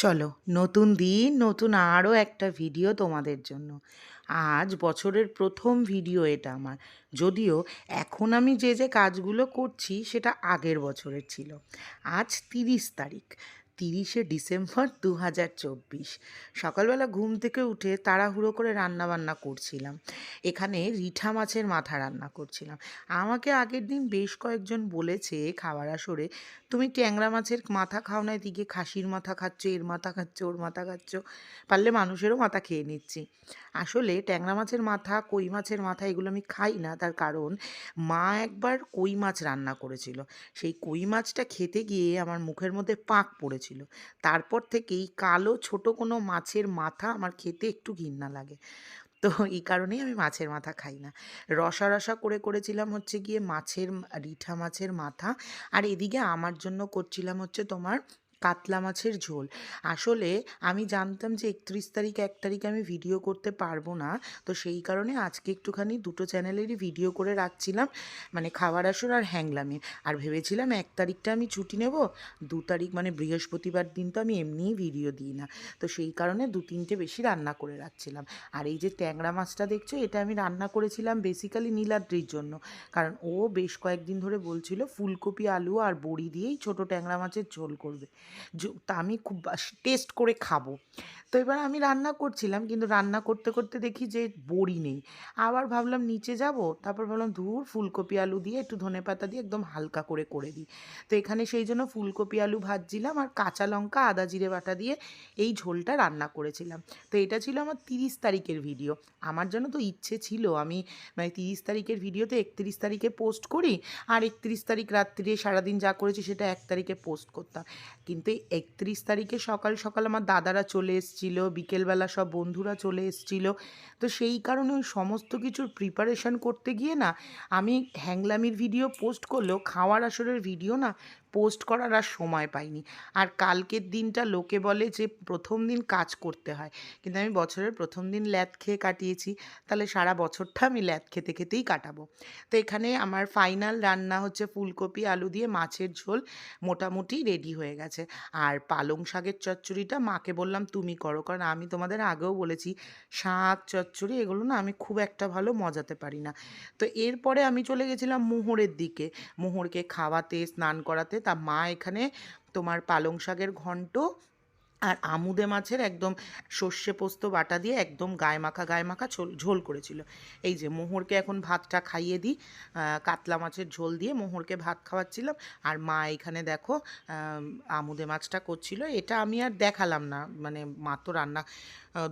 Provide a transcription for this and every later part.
চলো, নতুন দিন, নতুন আরও একটা ভিডিও তোমাদের জন্য। আজ বছরের প্রথম ভিডিও এটা আমার। যদিও এখন আমি যে যে কাজগুলো করছি সেটা আগের বছরের ছিল। আজ তিরিশ তারিখ। তিরিশে ডিসেম্বর দু হাজার চব্বিশ। সকালবেলা ঘুম থেকে উঠে তাড়াহুড়ো করে রান্না বান্না করছিলাম। এখানে রিঠা মাছের মাথা রান্না করছিলাম। আমাকে আগের দিন বেশ কয়েকজন বলেছে খাবার আসরে, তুমি ট্যাংরা মাছের মাথা খাও না, এদিকে খাসির মাথা খাচ্ছ, এর মাথা খাচ্ছ, ওর মাথা খাচ্ছ, পারলে মানুষেরও মাথা খেয়ে নিচ্ছি। আসলে ট্যাংরা মাছের মাথা, কই মাছের মাথা এগুলো আমি খাই না, তার কারণ মা একবার কই মাছ রান্না করেছিল। সেই কই মাছটা খেতে গিয়ে আমার মুখের মধ্যে পাক পড়েছিল। তারপর থেকেই কালো ছোট কোনো মাছের মাথা আমার খেতে একটু ঘৃণা লাগে। তো এই কারণেই আমি মাছের মাথা খাই না। রসা রসা করে করেছিলাম হচ্ছে গিয়ে মাছের, রিঠা মাছের মাথা। আর এদিকে আমার জন্য করছিলাম হচ্ছে তোমার কাতলা মাছের ঝোল। আসলে আমি জানতাম যে একত্রিশ তারিখ, এক তারিখ আমি ভিডিও করতে পারব না। তো সেই কারণে আজকে একটুখানি দুটো চ্যানেলেরই ভিডিও করে রাখছিলাম। মানে খাবার আসর আর হ্যাংলামে। আর ভেবেছিলাম এক তারিখটা আমি ছুটি নেব, দু তারিখ মানে বৃহস্পতিবার দিন তো আমি এমনিই ভিডিও দিই না। তো সেই কারণে দু তিনটে বেশি রান্না করে রাখছিলাম। আর এই যে ট্যাংরা মাছটা দেখছ, এটা আমি রান্না করেছিলাম বেসিক্যালি নীলাদ্রির জন্য। কারণ ও বেশ কয়েকদিন ধরে বলছিল, ফুলকপি, আলু আর বড়ি দিয়েই ছোটো ট্যাংরা মাছের ঝোল করবে। তা আমি খুব টেস্ট করে খাব। তো এবার আমি রান্না করছিলাম, কিন্তু রান্না করতে করতে দেখি যে বড়ি নেই। আবার ভাবলাম নিচে যাব, তারপর ভাবলাম ধুর ফুলকপি আলু দিয়ে একটু ধনে পাতা দিয়ে একদম হালকা করে করে দিই। তো এখানে সেই জন্য ফুলকপি আলু ভাজছিলাম আর কাঁচা লঙ্কা, আদা জিরে বাটা দিয়ে এই ঝোলটা রান্না করেছিলাম। তো এটা ছিল আমার তিরিশ তারিখের ভিডিও আমার জন্য তো ইচ্ছে ছিল, আমি মানে তিরিশ তারিখের ভিডিওতে একত্রিশ তারিখে পোস্ট করি, আর একত্রিশ তারিখ রাত্রিরে সারাদিন যা করেছি সেটা এক তারিখে পোস্ট করতাম। কিন্তু এই একত্রিশ তারিখে সকাল সকাল আমার দাদারা চলে এসেছিল, বিকেলবেলা সব বন্ধুরা চলে এসেছিল। তো সেই কারণে ওই সমস্ত কিছুর প্রিপারেশান করতে গিয়ে না, আমি হ্যাংলামির ভিডিও পোস্ট করলেও, খাওয়ার আসরের ভিডিও না পোস্ট করার আর সময় পাইনি। আর কালকের দিনটা লোকে বলে যে, প্রথম দিন কাজ করতে হয়। কিন্তু আমি বছরের প্রথম দিন ল্যাদ খেয়ে কাটিয়েছি। তাহলে সারা বছরটা আমি ল্যাদ খেতে খেতেই কাটাবো। তো এখানে আমার ফাইনাল রান্না হচ্ছে ফুলকপি, আলু দিয়ে মাছের ঝোল মোটামুটি রেডি হয়ে গেছে। আর পালং শাকের চচ্চড়িটা মাকে বললাম, তুমি করো। কারণ আমি তোমাদের আগেও বলেছি, শাক, চচ্চড়ি এগুলো না আমি খুব একটা ভালো মজাতে পারি না। তো এরপরে আমি চলে গেছিলাম মোহরের দিকে। মোহরকে খাওয়াতে, স্নান করাতে। তা মা এখানে তোমার পালং শাকের ঘন্ট আর আমুদে মাছের একদম সর্ষে পোস্ত বাটা দিয়ে একদম গায়ে মাখা গায়ে মাখা ঝোল করেছিল। এই যে মোহরকে এখন ভাতটা খাইয়ে দিই কাতলা মাছের ঝোল দিয়ে মোহরকে ভাত খাওয়াচ্ছিলাম। আর মা এখানে দেখো আমুদে মাছটা করছিল। এটা আমি আর দেখালাম না মানে মা তো রান্না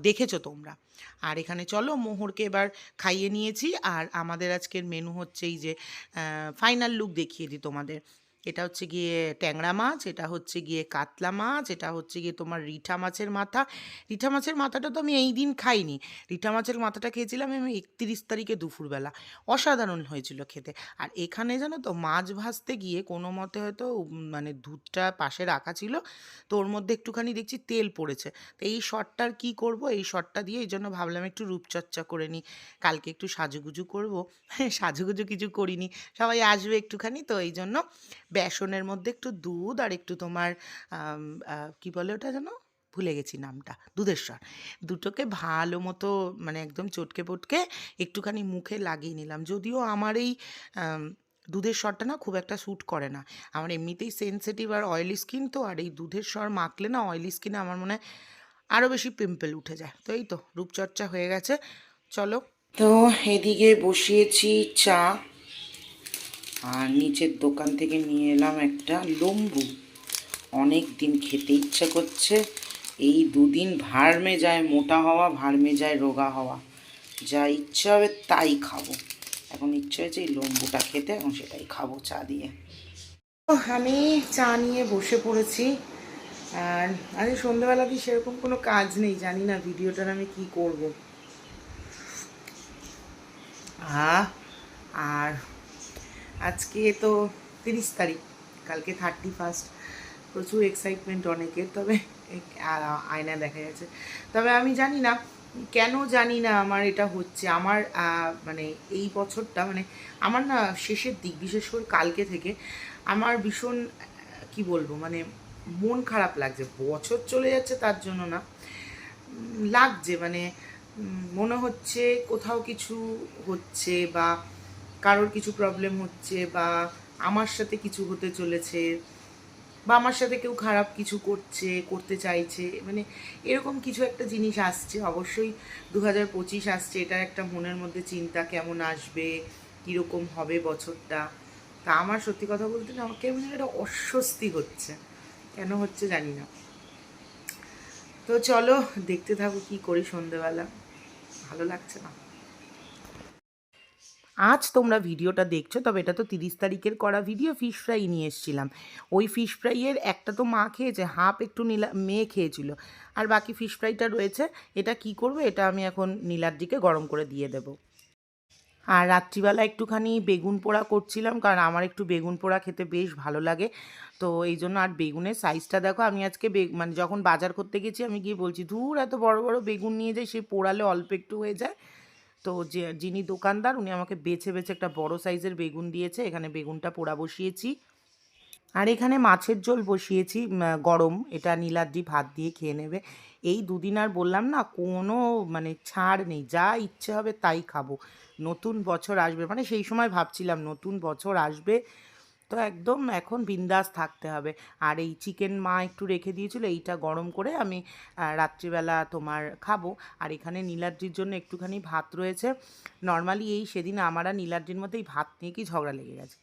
দেখেছ তোমরা। আর এখানে চলো, মোহরকে এবার খাইয়ে নিয়েছি। আর আমাদের আজকের মেনু হচ্ছে এই যে ফাইনাল লুক দেখিয়ে দিই তোমাদের। এটা হচ্ছে গিয়ে ট্যাংরা মাছ, এটা হচ্ছে গিয়ে কাতলা মাছ, এটা হচ্ছে গিয়ে তোমার রিঠা মাছের মাথা। রিঠা মাছের মাথাটা তো আমি এই দিন খাইনি। রিঠা মাছের মাথাটা খেয়েছিলাম আমি একত্রিশ তারিখে দুপুরবেলা। অসাধারণ হয়েছিল খেতে। আর এখানে জানো তো মাছ ভাজতে গিয়ে কোনো মতে হয়তো মানে দুধটা পাশে রাখা ছিল, তো ওর মধ্যে একটুখানি দেখছি তেল পড়েছে। তো এই শটটার কি করব? এই শটটা দিয়ে এই জন্য ভাবলাম একটু রূপচর্চা করে নিই। কালকে একটু সাজুগুজু করব। সাজুগুজু কিছু করিনি। সবাই আসবে একটুখানি, তো এই জন্য বেসনের মধ্যে একটু দুধ আর একটু তোমার কি বলে ওটা যেন? ভুলে গেছি নামটা, দুধের স্বর দুটোকে ভালো মতো মানে একদম চটকে পটকে একটুখানি মুখে লাগিয়ে নিলাম। যদিও আমার এই দুধের স্বরটা না খুব একটা স্যুট করে না। আমার এমনিতেই সেনসিটিভ আর অয়েলি স্কিন তো, আর এই দুধের স্বর মাখলে না অয়েলি স্কিনে আমার মনে হয় আরও বেশি পিম্পল উঠে যায়। তো এই তো, রূপচর্চা হয়ে গেছে। চলো। তো এদিকে বসিয়েছি চা। আর নিচের দোকান থেকে নিয়ে এলাম একটা লম্বু। অনেক দিন খেতে ইচ্ছা করছে। এই দুদিন ভাড়মে যায়, মোটা হওয়া ভাড়মে যায়, রোগা হওয়া। যা ইচ্ছা হবে তাই খাব। এখন ইচ্ছে হয়েছে এই লম্বুটা খেতে, এখন সেটাই খাব চা দিয়ে। আমি চা নিয়ে বসে পড়েছি। আর, আরে সন্ধ্যেবেলা কি সেরকম কোনো কাজ নেই? জানি না ভিডিওটার আমি কি করব। আর আজকে তো তিরিশ তারিখ, কালকে থার্টি ফার্স্ট প্রচুর এক্সাইটমেন্ট অনেকের, তবে আয়না দেখা যাচ্ছে। তবে আমি জানি না, কেন জানি না আমার এটা হচ্ছে, আমার মানে এই বছরটা মানে আমার না শেষের দিক, বিশেষ করে কালকে থেকে আমার ভীষণ, কি বলব মানে মন খারাপ লাগছে। বছর চলে যাচ্ছে তার জন্য না লাগছে মানে মনে হচ্ছে কোথাও কিছু হচ্ছে বা কারোর কিছু প্রবলেম হচ্ছে বা আমার সাথে কিছু হতে চলেছে বা আমার সাথে কেউ খারাপ কিছু করছে, করতে চাইছে মানে এরকম কিছু একটা জিনিস আসছে। অবশ্যই দু হাজার পঁচিশ আসছে, এটা একটা মনের মধ্যে চিন্তা, কেমন আসবে, কীরকম হবে বছরটা? তা আমার সত্যি কথা বলতে না আমাকে মানে একটা অস্বস্তি হচ্ছে। কেন হচ্ছে জানি না। তো চলো, দেখতে থাকো কি করি সন্ধেবেলা। ভালো লাগছে না। আজ তোমরা ভিডিওটা দেখছ, তবে এটা তো তিরিশ তারিখের করা ভিডিও ফিশ ফ্রাই নিয়ে এসেছিলাম। ওই ফিশ ফ্রাইয়ের একটা তো মা খেয়েছে, হাফ একটু নীলা, মেয়ে খেয়েছিল। আর বাকি ফিশ ফ্রাইটা রয়েছে, এটা কি করব, এটা আমি এখন নীলার দিকে গরম করে দিয়ে দেবো। আর রাত্রিবেলা একটুখানি বেগুন পোড়া করছিলাম, কারণ আমার একটু বেগুন পোড়া খেতে বেশ ভালো লাগে। তো এই জন্য আর বেগুনের সাইজটা দেখো, আমি আজকে মানে যখন বাজার করতে গেছি, আমি গিয়ে বলছি, ধুর, এত বড় বড় বেগুন নিয়ে যাই, সে পোড়ালে অল্প একটু হয়ে যায়। তো যে, যিনি দোকানদার, উনি আমাকে বেছে বেছে একটা বড় সাইজের বেগুন দিয়েছে। এখানে বেগুনটা পোড়া বসিয়েছি। আর এখানে মাছের ঝোল বসিয়েছি গরম। এটা নীলাদ্রি ভাত দিয়ে খেয়ে নেবে। এই দুদিন আর বললাম না, কোনো মানে ছাড় নেই। যা ইচ্ছে হবে তাই খাব। নতুন বছর আসবে। মানে সেই সময় ভাবছিলাম, নতুন বছর আসবে। তো একদম এখন বিন্দাস থাকতে হবে। আর এই চিকেন মা একটু রেখে দিয়েছিল, এইটা গরম করে আমি রাত্রিবেলা তোমার খাব। আর এখানে নীলাদ্রির জন্য একটুখানি ভাত রয়েছে। নর্মালি এই সেদিন আমার আর নীলাদ্রির মধ্যে এই ভাত নিয়ে কি ঝগড়া লেগে গেছে।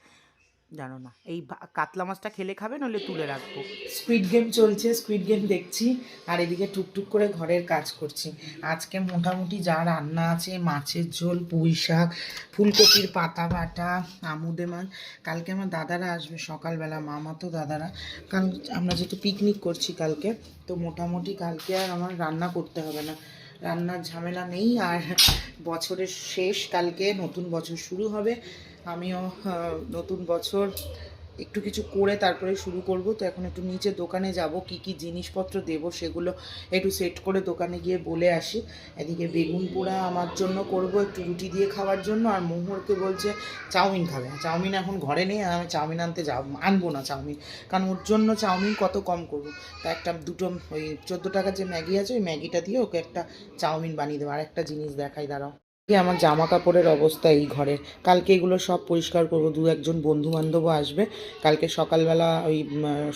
জানো না। এই কাতলা মাছটা খেলে খাবে, নইলে তুলে রাখব। স্কুইড গেম চলছে স্কুইড গেম দেখছি, আর এদিকে টুকটুক করে ঘরের কাজ করছি। আজকে মোটামুটি যা রান্না আছে, মাছের ঝোল, পুঁই শাক, ফুলকপির পাতা বাটা, আমুদে মাছ। কালকে আমার দাদারা আসবে, সকালবেলা, মামা তো দাদারা। কাল আমরা যেহেতু পিকনিক করছি কালকে, তো মোটামুটি কালকে আর আমার রান্না করতে হবে না। রান্নার ঝামেলা নেই, আর বছরের শেষ, কালকে নতুন বছর শুরু হবে। আমিও নতুন বছর একটু কিছু করে তারপরে শুরু করব। তো এখন একটু নিচে দোকানে যাব, কি কি জিনিসপত্র দেব সেগুলো একটু সেট করে দোকানে গিয়ে বলে আসি। এদিকে বেগুন পোড়া আমার জন্য করব, একটু রুটি দিয়ে খাওয়ার জন্য। আর মোহরকে বলছে, চাউমিন খাবে চাউমিন এখন ঘরে নেই, আর আমি চাউমিন আনতে যাব, আনব না চাউমিন। কারণ ওর জন্য চাউমিন কত কম করব? তা একটা দুটো, ওই চোদ্দ টাকার যে ম্যাগি আছে, ওই ম্যাগিটা দিয়ে ওকে একটা চাউমিন বানিয়ে দেবো। আর একটা জিনিস দেখাই, দাঁড়াও। আমার জামা কাপড়ের অবস্থা এই ঘরের? কালকে এগুলো সব পরিষ্কার করব, দু একজন বন্ধু বান্ধবও আসবে। কালকে সকালবেলা ওই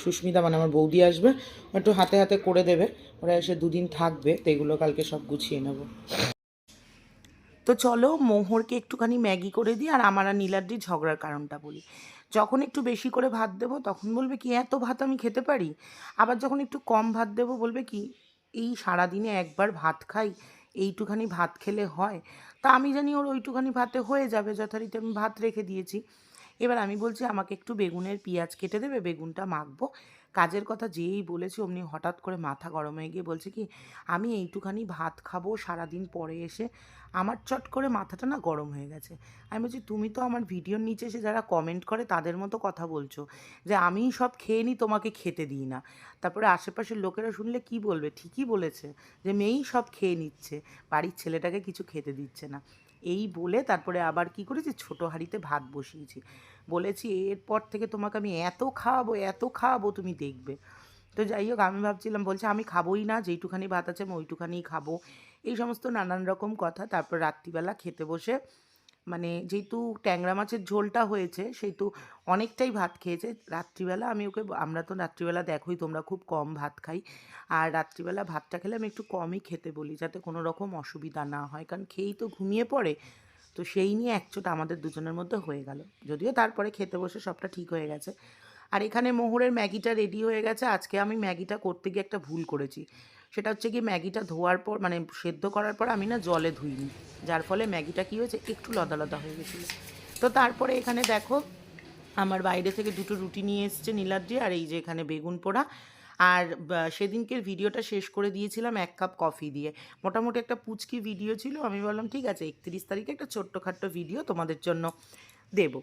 সুস্মিতা মানে আমার বৌদি আসবে, একটু হাতে হাতে করে দেবে, ওরা এসে দুদিন থাকবে, তো এগুলো কালকে সব গুছিয়ে নেব। তো চলো মোহরকে একটুখানি ম্যাগি করে দিই, আর আমার আর নীলাদ্রির ঝগড়ার কারণটা বলি। যখন একটু বেশি করে ভাত দেবো, তখন বলবে কি, এত ভাত আমি খেতে পারি? আবার যখন একটু কম ভাত দেবো, বলবে কি, এই সারাদিনে একবার ভাত খাই, এইটুখানি ভাত খেলে হয়। তা আমি জানি ওর ওইটুখানি ভাতে হয়ে যাবে, যথারীতি আমি ভাত রেখে দিয়েছি। এবার আমি বলছি, আমাকে একটু বেগুনের পেঁয়াজ কেটে দেবে, বেগুনটা মাখবো। কাজের কথা যেই বলেছি, অমনি হঠাৎ করে মাথা গরম হয়ে গিয়ে বলছে কি, আমি এইটুখানি ভাত খাব সারাদিন পরে এসে। আমার চট করে মাথাটা না গরম হয়ে গেছে। আমি বলছি, তুমি তো আমার ভিডিওর নিচে এসে যারা কমেন্ট করে তাদের মতো কথা বলছো যে, আমি সব খেয়ে নিই তোমাকে খেতে দিই না। তারপরে আশেপাশের লোকেরা শুনলে কি বলবে? ঠিকই বলেছে যে, মেয়েই সব খেয়ে নিচ্ছে, বাড়ির ছেলেটাকে কিছু খেতে দিচ্ছে না। এই বলে তারপরে আবার কি করেছি? ছোটো হাঁড়িতে ভাত বসিয়েছি। বলেছি, এরপর থেকে তোমাকে আমি এত খাওয়াবো এত খাওয়াবো, তুমি দেখবে। তো যাই হোক, আমি ভাবছিলাম, বলছে, আমি খাবোই না, যেইটুখানি ভাত আছে, আমি ওইটুখানি খাব। এই সমস্ত নানান রকম কথা, তারপর রাত্রিবেলা খেতে বসে মানে যেহেতু ট্যাংরা মাছের ঝোলটা হয়েছে, সেহেতু অনেকটাই ভাত খেয়েছে। রাত্রিবেলা আমি ওকে আমরা তো রাত্রিবেলা দেখোই, তোমরা খুব কম ভাত খাই। আর রাত্রিবেলা ভাতটা খেলে আমি একটু কমই খেতে বলি, যাতে কোনো রকম অসুবিধা না হয়। কারণ খেয়েই তো ঘুমিয়ে পড়ে। তো সেই নিয়ে একচোট আমাদের দুজনের মধ্যে হয়ে গেল। যদিও তারপরে খেতে বসে সবটা ঠিক হয়ে গেছে। আর এখানে মোহরের ম্যাগিটা রেডি হয়ে গেছে। আজকে আমি ম্যাগিটা করতে গিয়ে একটা ভুল করেছি। সেটা হচ্ছে কি ম্যাগিটা ধোয়ার পর মানে সেদ্ধ করার পর আমি না জলে ধুইনি। যার ফলে ম্যাগিটা কী হয়েছে, একটু লদা লদা হয়ে গেছিল। তো তারপরে এখানে দেখো, আমার বাইরে থেকে দুটো রুটি নিয়ে এসছে নীলাদ্রি আর এই যে এখানে বেগুন পোড়া। আর সেদিনকের ভিডিওটা শেষ করে দিয়েছিলাম এক কাপ কফি দিয়ে। মোটামুটি একটা পুচকি ভিডিও ছিল, আমি বললাম, ঠিক আছে, একত্রিশ তারিখে একটা ছোট্টখাট্ট ভিডিও তোমাদের জন্য দেবো।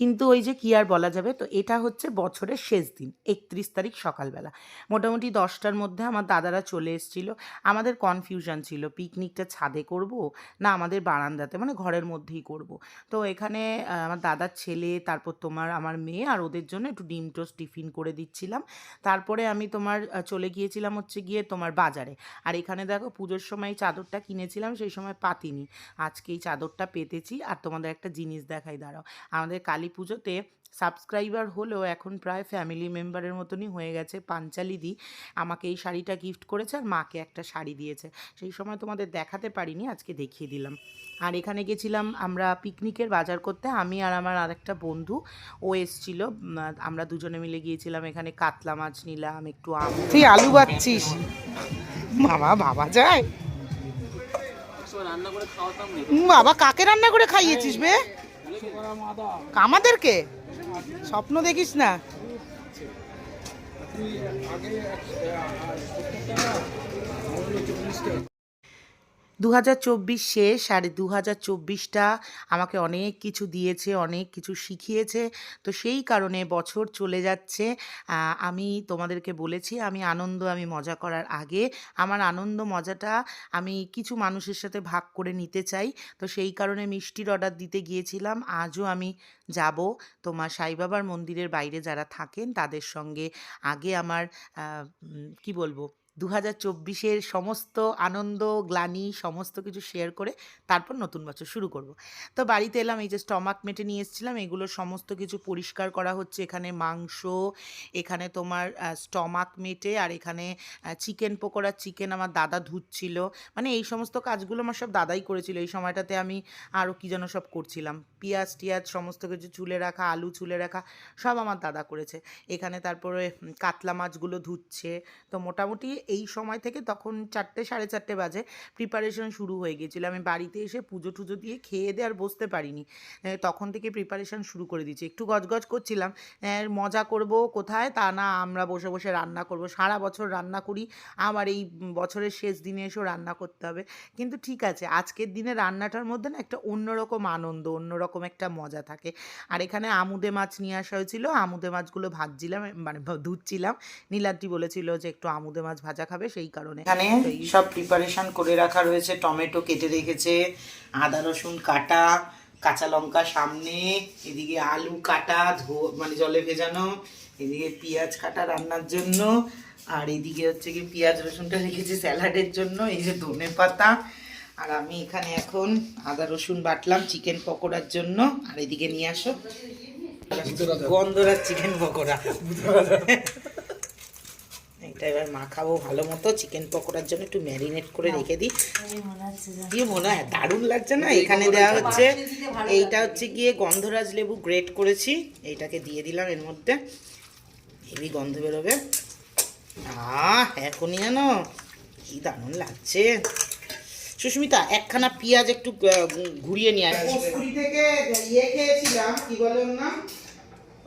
কিন্তু ওই যে কী আর বলা যাবে? তো এটা হচ্ছে বছরের শেষ দিন, একত্রিশ তারিখ সকালবেলা। মোটামুটি দশটার মধ্যে আমার দাদারা চলে এসেছিল। আমাদের কনফিউশন ছিল পিকনিকটা ছাদে করব না আমাদের বারান্দাতে? মানে ঘরের মধ্যেই করব। তো এখানে আমার দাদার ছেলে, তারপর তোমার আমার মেয়ে আর ওদের জন্য একটু ডিম টোস্ট টিফিন করে দিচ্ছিলাম। তারপরে আমি তোমার চলে গিয়েছিলাম হচ্ছে গিয়ে তোমার বাজারে। আর এখানে দেখো পুজোর সময় চাদরটা কিনেছিলাম, সেই সময় পাতিনি। আজকে এই চাদরটা পেতেছি। আর তোমাদের একটা জিনিস দেখাই, দাঁড়াও। আমাদের কালী পুজোতে সাবস্ক্রাইবার হলেও এখন প্রায় ফ্যামিলি মেম্বারের মতনই হয়ে গেছে পাঞ্চালিদি আমাকে এই শাড়িটা গিফট করেছে আর মাকে একটা শাড়ি দিয়েছে। সেই সময় তোমাদের দেখাতে পারিনি আজকে দেখিয়ে দিলাম। আর এখানে গেছিলাম আমরা পিকনিকের বাজার করতে। আমি আর আমার আরেকটা বন্ধু ও এসছিল। আমরা দুজনে মিলে গিয়েছিলাম এখানে কাতলা মাছ নিলাম একটু আম। তুই আলু বাচ্ছিস বাবা বাবা যায়। রান্না করে খাওয়াতাম না উম, বাবা কাকে রান্না করে খাইয়েছিস বে? আমাদেরকে? স্বপ্ন দেখিস না। দু হাজার চব্বিশ শেষ আর দু হাজার চব্বিশটা আমাকে অনেক কিছু দিয়েছে, অনেক কিছু শিখিয়েছে। তো সেই কারণে বছর চলে যাচ্ছে। আমি তোমাদেরকে বলেছি, আমি আনন্দ, আমি মজা করার আগে। আমার আনন্দ, মজাটা আমি কিছু মানুষের সাথে ভাগ করে নিতে চাই। তো সেই কারণে মিষ্টির অর্ডার দিতে গিয়েছিলাম। আজও আমি যাব। তোমার সাইবাবার মন্দিরের বাইরে যারা থাকেন, তাদের সঙ্গে আগে আমার কি বলব? দু হাজার চব্বিশের সমস্ত আনন্দ, গ্লানি, সমস্ত কিছু শেয়ার করে তারপর নতুন বছর শুরু করব। তো বাড়িতে এলাম, এই যে স্টমাক মেটে নিয়ে এসেছিলাম, এগুলো সমস্ত কিছু পরিষ্কার করা হচ্ছে। এখানে মাংস, এখানে তোমার স্টমাক মেটে, আর এখানে চিকেন পকোড়া চিকেন আমার দাদা ধুচ্ছিল। মানে এই সমস্ত কাজগুলো আমার সব দাদাই করেছিল। এই সময়টাতে আমি আরও কী যেন সব করছিলাম। পেঁয়াজ টিয়াজ, সমস্ত কিছু চুলে রাখা, আলু চুলে রাখা, সব আমার দাদা করেছে। এখানে তারপরে কাতলা মাছগুলো ধুচ্ছে। তো মোটামুটি এই সময় থেকে তখন চারটে, সাড়ে চারটে বাজে প্রিপারেশন শুরু হয়ে গিয়েছিল। আমি বাড়িতে এসে পুজো টুজো দিয়ে খেয়ে দিয়ে আর বসতে পারিনি। তখন থেকে প্রিপারেশন শুরু করে দিয়েছি। একটু গজগজ করছিলাম। মজা করব কোথায়? তা না, আমরা বসে বসে রান্না করব। সারা বছর রান্না করি। আবার এই বছরের শেষ দিনে এসেও রান্না করতে হবে। কিন্তু ঠিক আছে, আজকের দিনে রান্নাটার মধ্যে না একটা অন্যরকম আনন্দ, অন্যরকম একটা মজা থাকে। আর এখানে আমুদে মাছ নিয়ে আসা হয়েছিল। আমুদে মাছগুলো ভাজছিলাম মানে ধুচ্ছিলাম। নীলাদ্রি বলেছিল যে একটু আমুদে মাছ ভাজা খাবে সেই কারণে। এখানে সব প্রিপারেশন করে রাখা রয়েছে। টমেটো কেটে রেখেছে আদা রসুন কাটা কাঁচা লঙ্কা সামনে এদিকে আলু কাটা ধো- মানে জলে ভেজানো এদিকে পেঁয়াজ কাটা রান্নার জন্য আর এদিকে হচ্ছে কি পেঁয়াজ রসুনটা রেখেছি স্যালাডের জন্য এই যে ধনে পাতা। আর আমি এখানে এখন আদা রসুন বাটলাম চিকেন পকোড়ার জন্য। আর এদিকে নিয়ে আসো। গন্ধরাজ চিকেন পকোড়া। এটা এবার মাখাবো ভালো মতো। চিকেন পকোড়ার জন্য একটু ম্যারিনেট করে রেখে দিই। কি মনে হয়? দারুণ লাগছে না? এখানে দেওয়া হচ্ছে এইটা হচ্ছে গিয়ে গন্ধরাজ লেবু গ্রেট করেছি। এইটাকে দিয়ে দিলাম এর মধ্যে। হেভি গন্ধ বেরোবে। আহ এখনই জানো? কি দারুণ লাগছে। সুস্মিতা একখানা পেঁয়াজ একটু ঘুরিয়ে নিয়ে আসবে থেকে ইয়ে খেয়েছিলাম কি বলে ওর নাম?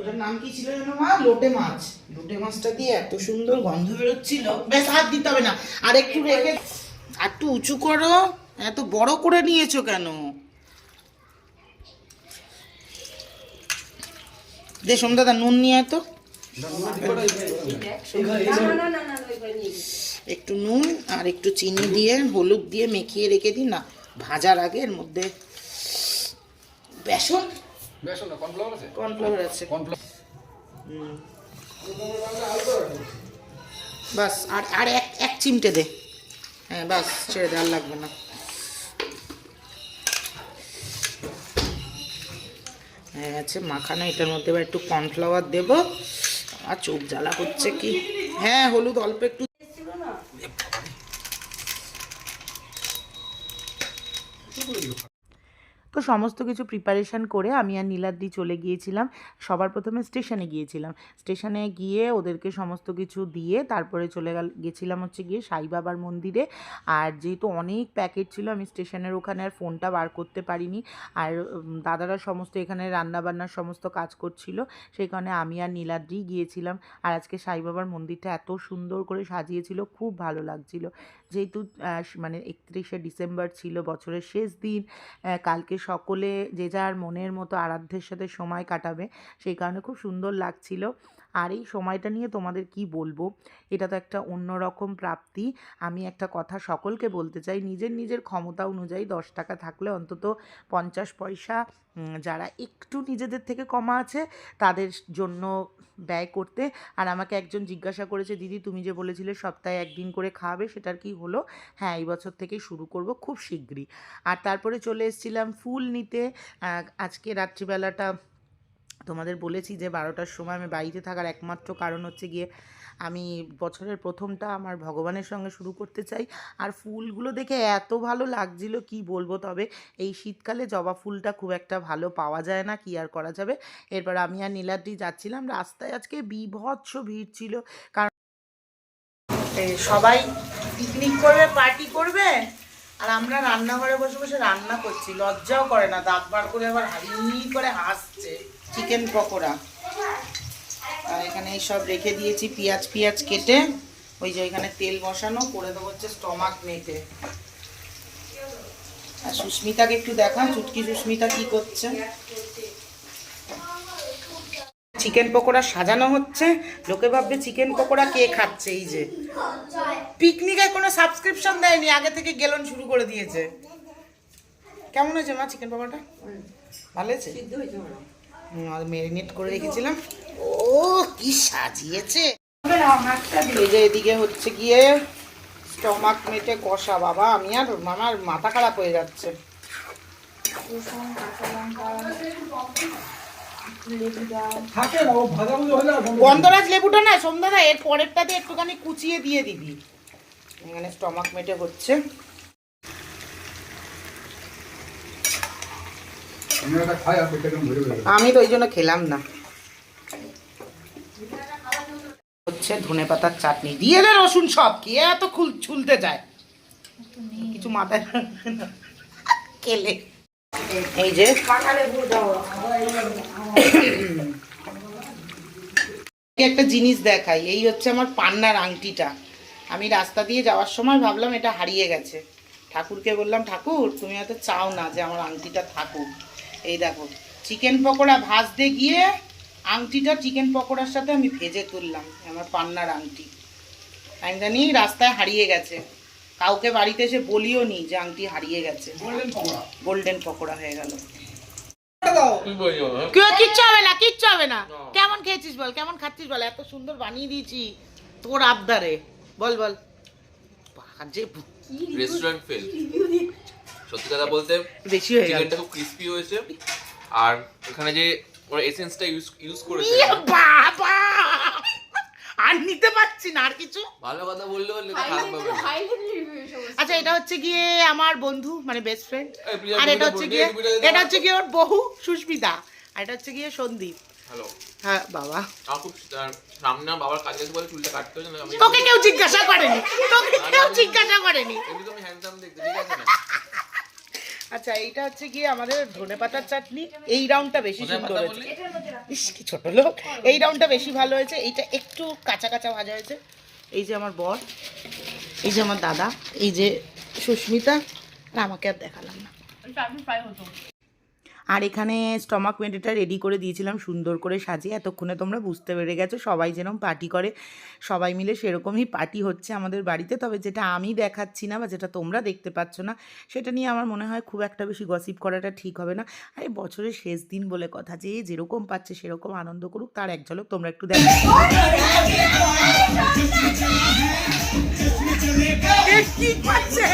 ওটার নাম কি ছিল মা? লোটে মাছ। লোটে মাছটা দিয়ে এত সুন্দর গন্ধ বেরোচ্ছিল। বেশ হাত দিতে হবে না। আর একটু রেখে আর একটু উঁচু করো। এত বড় করে নিয়েছো কেন? দে, সোমদাদা, নুন নিয়ে আয় তো। একটু নুন আর একটু চিনি দিয়ে, হলুদ দিয়ে মেখিয়ে রেখে দিই। না, ভাজার আগে এর মধ্যে বেসন বেসন না কর্নফ্লাওয়ার আছে? কর্নফ্লাওয়ার আছে। কর্নফ্লাওয়ার বাস আর আর এক এক চিমটে দে। হ্যাঁ বাস ছেড়ে দে আর লাগবে না। হ্যাঁ আছে মাখানো এটার মধ্যে এবার একটু কর্নফ্লাওয়ার দেবো। আর চোখ জ্বালা করছে কি? হ্যাঁ হলুদ অল্প একটু তো সমস্ত কিছু প্রিপারেশন করে আমি আর নীলাদ্রি চলে গিয়েছিলাম। সবার প্রথমে স্টেশনে গিয়েছিলাম। স্টেশনে গিয়ে ওদেরকে সমস্ত কিছু দিয়ে তারপরে চলে গেল, গেছিলাম হচ্ছে গিয়ে সাই বাবার মন্দিরে। আর যেহেতু অনেক প্যাকেট ছিল, আমি স্টেশনের ওখানে আর ফোনটা বার করতে পারিনি। আর দাদারা সমস্ত এখানে রান্নাবান্নার সমস্ত কাজ করছিল। সেই কারণে আমি আর নীলাদ্রি গিয়েছিলাম। আর আজকে সাই বাবার মন্দিরটা এত সুন্দর করে সাজিয়েছিল, খুব ভালো লাগছিল। যেহেতু মানে একত্রিশে ডিসেম্বর ছিল বছরের শেষ দিন কালকে সকলে যে যার মনের মতো আরাধ্যের সাথে সময় কাটাবে, সেই কারণে খুব সুন্দর লাগছিল। আর এই সময়টা নিয়ে তোমাদের কি বলব? এটা তো একটা অন্যরকম প্রাপ্তি। আমি একটা কথা সকলকে বলতে চাই, নিজের নিজের ক্ষমতা অনুযায়ী দশ টাকা থাকলে অন্তত পঞ্চাশ পয়সা যারা একটু নিজেদের থেকে কমা আছে, তাদের জন্য ব্যয় করতে। আর আমাকে একজন জিজ্ঞাসা করেছে, দিদি, তুমি যে বলেছিলে সপ্তাহে একদিন করে খাওয়াবে সেটার কি হলো? হ্যাঁ এই বছর থেকেই শুরু করব খুব শিগগিরই। আর তারপরে চলে এসেছিলাম ফুল নিতে। আজকে রাত্রিবেলাটা তোমাদের বলেছি যে বারোটার সময় আমি বাড়িতে থাকার একমাত্র কারণ হচ্ছে গিয়ে আমি বছরের প্রথমটা আমার ভগবানের সঙ্গে শুরু করতে চাই। আর ফুলগুলো দেখে এত ভালো লাগছিল, কি বলব? তবে এই শীতকালে জবা ফুলটা খুব একটা ভালো পাওয়া যায় না, কি আর করা যাবে? এরপর আমি আর নীলাদ্রি যাচ্ছিলাম। রাস্তায় আজকে বিভৎস ভিড় ছিল। কারণ সবাই পিকনিক করবে পার্টি করবে? আর আমরা রান্নাঘরে বসে বসে রান্না করছি, লজ্জাও করে না, দাঁত বার করে আবার হারি করে হাসছে চিকেন পকোড়া। আর এখানে এই সব রেখে দিয়েছি, পিঁয়াজ পেঁয়াজ কেটে, ওই যে এখানে তেল বসানো, করে দেবো হচ্ছে স্টমাক মেটে। আর সুস্মিতাকে একটু দেখা চুটকি সুস্মিতা কি করছে। চিকেন পকোড়া সাজানো হচ্ছে। লোকে ভাববে চিকেন পকোড়া কে খাচ্ছে এই যে। পিকনিকে কোনো সাবস্ক্রিপশন দেয়নি আগে থেকে গেলন শুরু করে দিয়েছে। কেমন হয়েছে মা চিকেন পকোড়াটা? ভালো হয়েছে? ম্যারিনেট করে রেখেছিলাম। ও কি সাজিয়েছে। এই যে এদিকে হচ্ছে গিয়ে স্টমাক মেটে কষা। বাবা আমি আর আমার মাথা খারাপ হয়ে যাচ্ছে। গন্ধরাজ লেবুটা না সোমদাদা এর পরেরটাতে একটুখানি কুচিয়ে দিয়ে দিবি। এখানে স্টমাক মেটে হচ্ছে। আমি তো ওই জন্য খেলাম না। হচ্ছে ধনে পাতার চাটনি। দিয়ে দে রসুন সব কি এত খুল ছুলতে যায়। কিছু মাথায় খেলে। এই যে। একটা জিনিস দেখাই, এই হচ্ছে আমার পান্নার আংটিটা। আমি রাস্তা দিয়ে যাওয়ার সময় ভাবলাম এটা হারিয়ে গেছে। ঠাকুরকে বললাম, ঠাকুর, তুমি হয়তো চাও না যে আমার আংটিটা থাকুক। এই দেখো, চিকেন পকোড়া ভাজতে গিয়ে আংটিটা চিকেন পকোড়ার সাথে আমি ভেজে তুললাম, আমার পান্নার আংটি। আমি জানি রাস্তায় হারিয়ে গেছে। কাউকে বাড়িতে এসে বলিও নি যে আংটি হারিয়ে গেছে। গোল্ডেন পকোড়া। হয়ে গেল। কিচ্ছু হবে না কিচ্ছু হবে না। কেমন খেয়েছিস বল কেমন খাচ্ছিস বল এত সুন্দর বানিয়ে দিয়েছি তোর আবদারে। বল বল। বাজে রেস্টুরেন্ট ফেল সত্যি কথা বলতে বেশি হয়ে গেল। চিকেনটা খুব ক্রিস্পি হয়েছে। আর এখানে যে ওরা এসেন্সটা ইউজ ইউজ করেছে ইয়ে বাবা আর নিতে পারছি না আর কিছু? ভালো কথা বললে বললে তো খারাপ পাবে না। আচ্ছা এটা হচ্ছে গিয়ে আমার বন্ধু মানে বেস্ট ফ্রেন্ড আর এটা হচ্ছে গিয়ে এটা- হচ্ছে গিয়ে ওর বহু সুস্মিতা আর এটা হচ্ছে গিয়ে সন্দীপ। হ্যালো হ্যাঁ বাবা। সামনে বাবার কাজ আছে বলে চুলটা কাটতে তোকে কেউ জিজ্ঞাসা করেনি তোকে কেউ জিজ্ঞাসা করেনি। আমি হ্যান্ডসাম দেখতে ঠিক আছে না? আচ্ছা এইটা হচ্ছে গিয়ে আমাদের ধনে পাতার চাটনি। এই রাউন্ডটা বেশি সুন্দর হয়েছে। ইস কি ছোট লোক। এই রাউন্ডটা বেশি ভালো হয়েছে। এইটা একটু কাঁচা কাঁচা ভাজা হয়েছে। এই যে আমার বর এই যে আমার দাদা এই যে সুস্মিতা আর আমাকে আর দেখালাম না। আর এখানে স্টমাক মেটেটা রেডি করে দিয়েছিলাম সুন্দর করে সাজিয়ে। এতক্ষণে তোমরা বুঝতে পেরে গেছো, সবাই যেরকম পার্টি করে, সবাই মিলে সেরকমই পার্টি হচ্ছে আমাদের বাড়িতে। তবে যেটা আমি দেখাচ্ছি না বা যেটা তোমরা দেখতে পাচ্ছ না, সেটা নিয়ে আমার মনে হয় খুব একটা বেশি গসিপ করাটা ঠিক হবে না। আর, বছরের শেষ দিন বলে কথা, যে যেরকম পাচ্ছে সেরকম আনন্দ করুক, তার এক ঝলক তোমরা একটু দেখো। কি পাচ্ছে?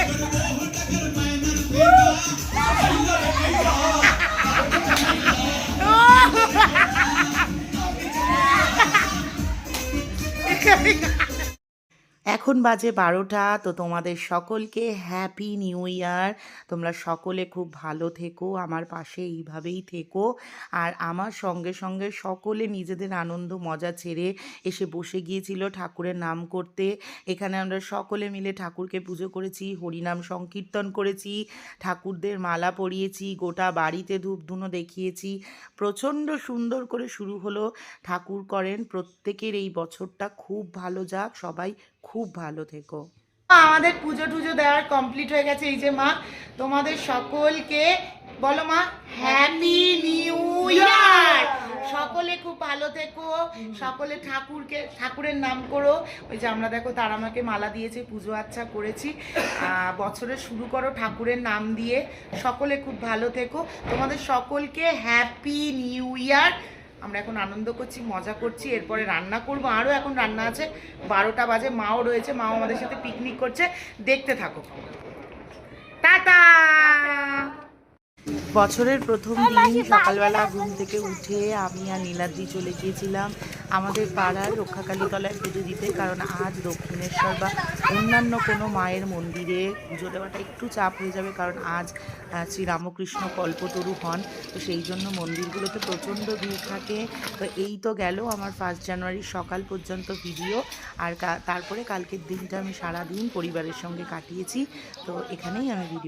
এখন বাজে বারোটা, তো তোমাদের সকলকে হ্যাপি নিউ ইয়ার তোমরা সকলে খুব ভালো থেকো, আমার পাশে এইভাবেই থেকো। আর আমার সঙ্গে সঙ্গে সকলে নিজেদের আনন্দ, মজা ছেড়ে এসে বসে গিয়েছিল ঠাকুরের নাম করতে। এখানে আমরা সকলে মিলে ঠাকুরকে পুজো করেছি, হরিনাম সংকীর্তন করেছি, ঠাকুরদের মালা পরিয়েছি, গোটা বাড়িতে ধূপধুনো দেখিয়েছি। প্রচণ্ড সুন্দর করে শুরু হলো ঠাকুর করেন। প্রত্যেকের এই বছরটা খুব ভালো যাক, সবাই খুব ভালো থেকো। আমাদের পুজো টুজো দেওয়ার কমপ্লিট হয়ে গেছে। এই যে মা তোমাদের সকলকে বলো মা হ্যাপি নিউ ইয়ার সকলে খুব ভালো থেকো। সকলে ঠাকুরকে ঠাকুরের নাম করো। ওই যে আমরা দেখো তারা আমাকে মালা দিয়েছে পুজো আচ্ছা করেছি। আহ, বছরের শুরু করো ঠাকুরের নাম দিয়ে। সকলে খুব ভালো থেকো। তোমাদের সকলকে হ্যাপি নিউ ইয়ার আমরা এখন আনন্দ করছি, মজা করছি, এরপরে রান্না করব। আরও এখন রান্না আছে, বারোটা বাজে, মাও রয়েছে, মাও আমাদের সাথে পিকনিক করছে, দেখতে থাকো। টাটা! বছরের প্রথম দিন সকালবেলা ঘুম থেকে উঠে আমি আর নীলাদ্রি চলে গিয়েছিলাম আমাদের পাড়ার রক্ষাকালীতলায় পুজো দিতে, কারণ আজ দক্ষিণেশ্বর বা অন্যান্য কোনো মায়ের মন্দিরে পুজো দেওয়াটা একটু চাপ হয়ে যাবে, কারণ আজ শ্রীরামকৃষ্ণ কল্পতরু হন। তো সেই জন্য মন্দিরগুলোতে প্রচণ্ড ভিড় থাকে। তো এই তো গেল আমার ফার্স্ট জানুয়ারির সকাল পর্যন্ত ভিডিও আর তারপরে কালকের দিনটা আমি সারাদিন পরিবারের সঙ্গে কাটিয়েছি। তো এখানেই আমি ভিডিও